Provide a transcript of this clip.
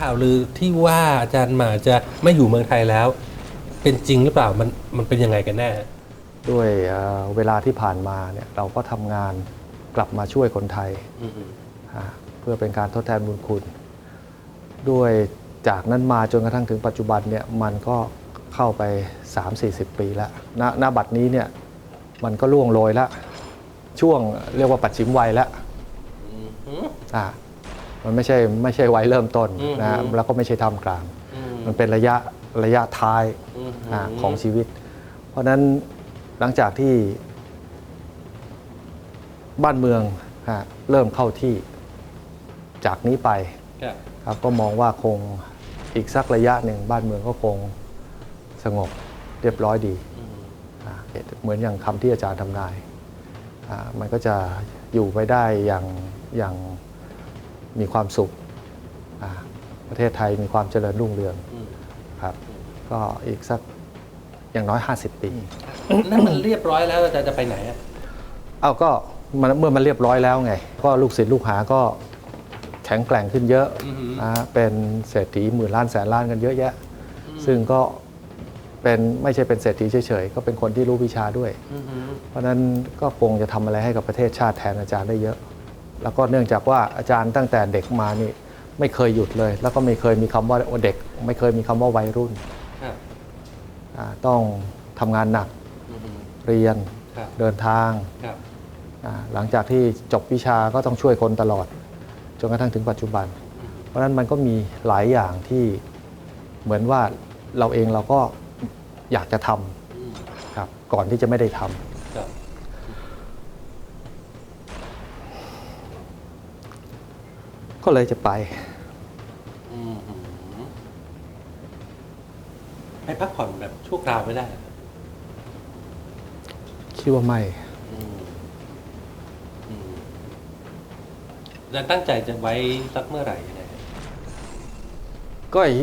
ข่าวลือที่ว่าอาจารย์หมาจะไม่อยู่เมืองไทยแล้ว เป็นจริงหรือเปล่ามันมันเป็นยังไงกันแน่ ด้วยเอ่อเวลาที่ผ่านมาเนี่ยเราก็ทำงานกลับมาช่วยคนไทยอืมอ่าเพื่อเป็นการทดแทนบุญคุณ ด้วยจากนั้นมาจนกระทั่งถึงปัจจุบันเนี่ยมันก็เข้าไป 3-40 ปีแล้วณณบัดนี้เนี่ยมันก็ล่วงโรยแล้วช่วงเรียกว่าปัจฉิมวัยแล้วอืมอ่า มันไม่ใช่ไม่ใช่วัยเริ่มต้นอืมนะอืม แล้วก็ไม่ใช่ท่ามกลางอืมมันเป็นระยะระยะท้ายอืมอาของชีวิต เพราะฉะนั้นหลังจากที่บ้านเมืองฮะเริ่มเข้าที่จากนี้ไป ครับ ครับก็มองว่าคงอีกสักระยะหนึ่งบ้านเมืองก็คงสงบเรียบร้อยดีอืมอ่าเหมือนอย่างคำที่อาจารย์ทำนายอ่ามันก็จะอยู่ไปได้อย่างอย่าง มีความสุขอ่าประเทศไทยมีความเจริญรุ่งเรืองอืมครับ ก็อีกสักอย่างน้อย 50 ปี นั่นมันเรียบร้อยแล้วอาจารย์จะไปไหนอะเอาก็มันเมื่อมันเรียบร้อยแล้วไง ก็ลูกศิษย์ลูกหาก็แข็งแกร่งขึ้นเยอะนะเป็นเศรษฐีหมื่นล้านแสนล้านกันเยอะแยะ ซึ่งก็เป็นไม่ใช่เป็นเศรษฐีเฉยๆ ก็เป็นคนที่รู้วิชาด้วยอืมเพราะฉะนั้นก็คงจะทำอะไรให้กับประเทศชาติแทนอาจารย์ได้เยอะ แล้วก็เนื่องจากว่าอาจารย์ตั้งแต่เด็กมานี่ไม่เคยหยุดเลย แล้วก็ไม่เคยมีคำว่าเด็ก ไม่เคยมีคำว่าวัยรุ่นครับอ่าต้องทำงานหนักอืมเรียนครับเดินทางครับอ่าหลังจากที่จบวิชาก็ต้องช่วยคนตลอดจนกระทั่งถึงปัจจุบัน เพราะฉะนั้นมันก็มีหลายอย่างที่เหมือนว่าเราเองเราก็อยากจะทอืมำครับก่อนที่จะไม่ได้ทำ ครับ ก็เลยจะไป อืมไปพักผ่อนแบบชั่วคราวไม่ได้เหรอคิดว่าไม่ อืมอืมแล้วตั้งใจจะไว้สักเมื่อไหร่ยังไงก็อี